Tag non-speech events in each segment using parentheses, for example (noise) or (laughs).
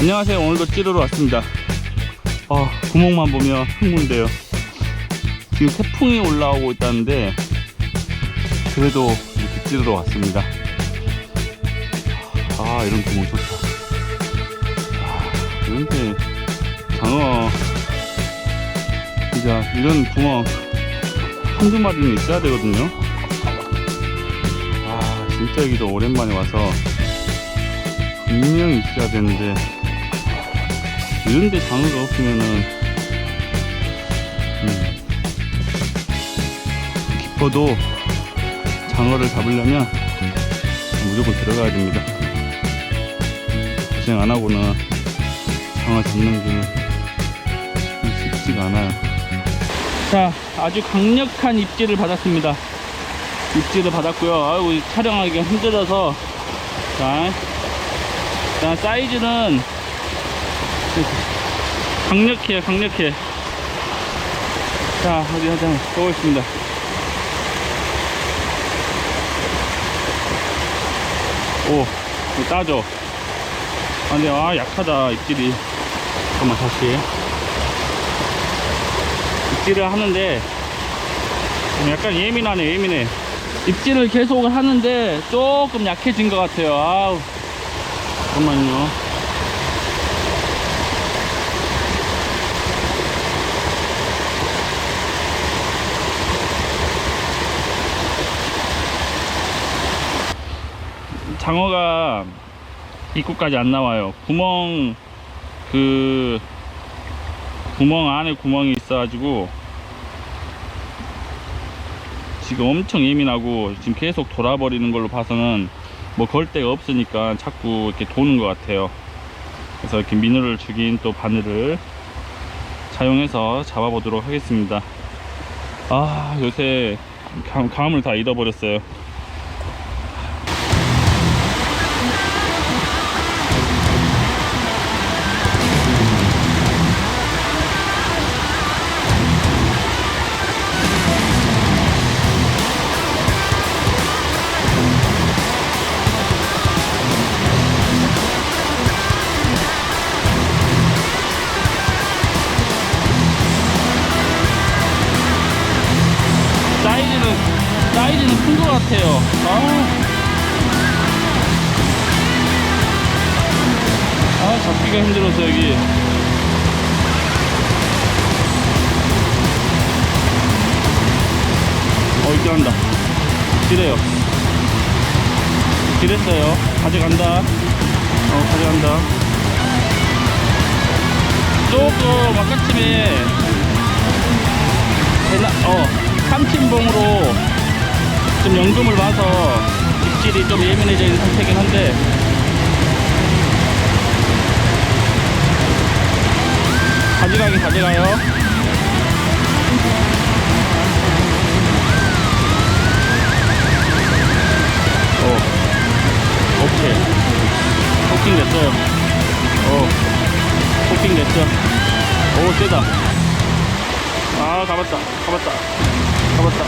안녕하세요. 오늘도 찌르러 왔습니다. 아, 구멍만 보면 흥분돼요. 지금 태풍이 올라오고 있다는데, 그래도 이렇게 찌르러 왔습니다. 아, 이런 구멍 좋다. 아, 이런데, 장어, 진짜, 이런 구멍, 한두 마리는 있어야 되거든요. 아, 진짜 여기도 오랜만에 와서, 분명히 있어야 되는데 이런 데 장어가 없으면은 음, 깊어도 장어를 잡으려면 무조건 들어가야 됩니다. 고생 안 하고는 장어 잡는 게 쉽지가 않아요. 자 아주 강력한 입질을 받았습니다. 입질을 받았고요. 아이고 촬영하기가 힘들어서. 자 자, 사이즈는 (laughs) 강력해요, 강력해. 자, 어디 하자 보겠습니다. 오, 이거 따죠. 아, 근데, 아, 약하다, 입질이. 잠깐만, 다시. 입질을 하는데, 좀 약간 예민하네, 예민해. 입질을 계속 하는데, 조금 약해진 것 같아요. 아우. 잠깐만요. 장어가 입구까지 안 나와요. 구멍 그 구멍 안에 구멍이 있어 가지고 지금 엄청 예민하고 지금 계속 돌아버리는 걸로 봐서는 뭐 걸 데가 없으니까 자꾸 이렇게 도는 것 같아요. 그래서 이렇게 미누를 죽인 또 바늘을 사용해서 잡아보도록 하겠습니다. 아 요새 감, 감을 다 잃어버렸어요. 사이즈는 사이즈는 큰 것 같아요. 아, 아 잡기가 힘들어서 여기. 어 입질한다. 지래요. 지랬어요. 가져간다. 어 가져간다. 조금 아까쯤에 어, 삼친봉으로 좀 연금을 봐서 입질이 좀 예민해져 있는 상태긴 한데. 가져가긴 가져가요. 어 오케이. 포킹 됐어요 어 포킹 됐어 오 세다. 아 잡았다. 잡았다 잡았다.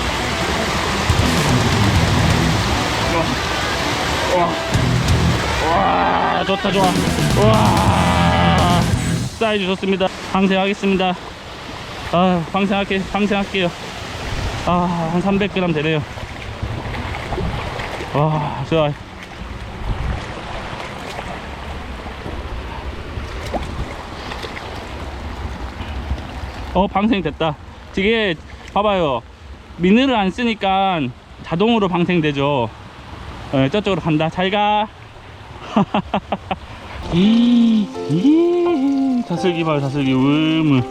와, 좋다 좋아. 와 사이즈 좋습니다. 방생하겠습니다. 아 방생할게 방생할게요. 아 한 300g 되네요. 와 좋아. 어 방생 됐다. 이게 봐봐요 미늘을 안 쓰니까 자동으로 방생되죠. 어, 저쪽으로 간다. 잘가. 다슬기 (laughs) 봐요 다슬기. 음을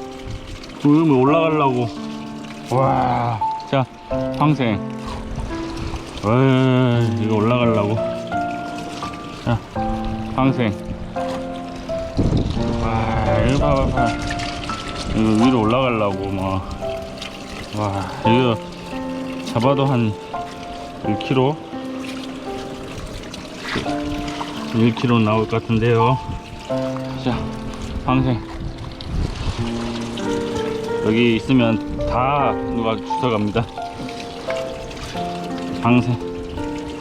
음을 올라가려고. 와자 방생. 어이, 이거 올라가려고. 자 방생. 와 이거 봐봐 봐. 이거 위로 올라가려고 뭐. 와 이거 잡아도 한 1kg 1kg 나올 것 같은데요. 자 방생. 여기 있으면 다 누가 주워갑니다. 방생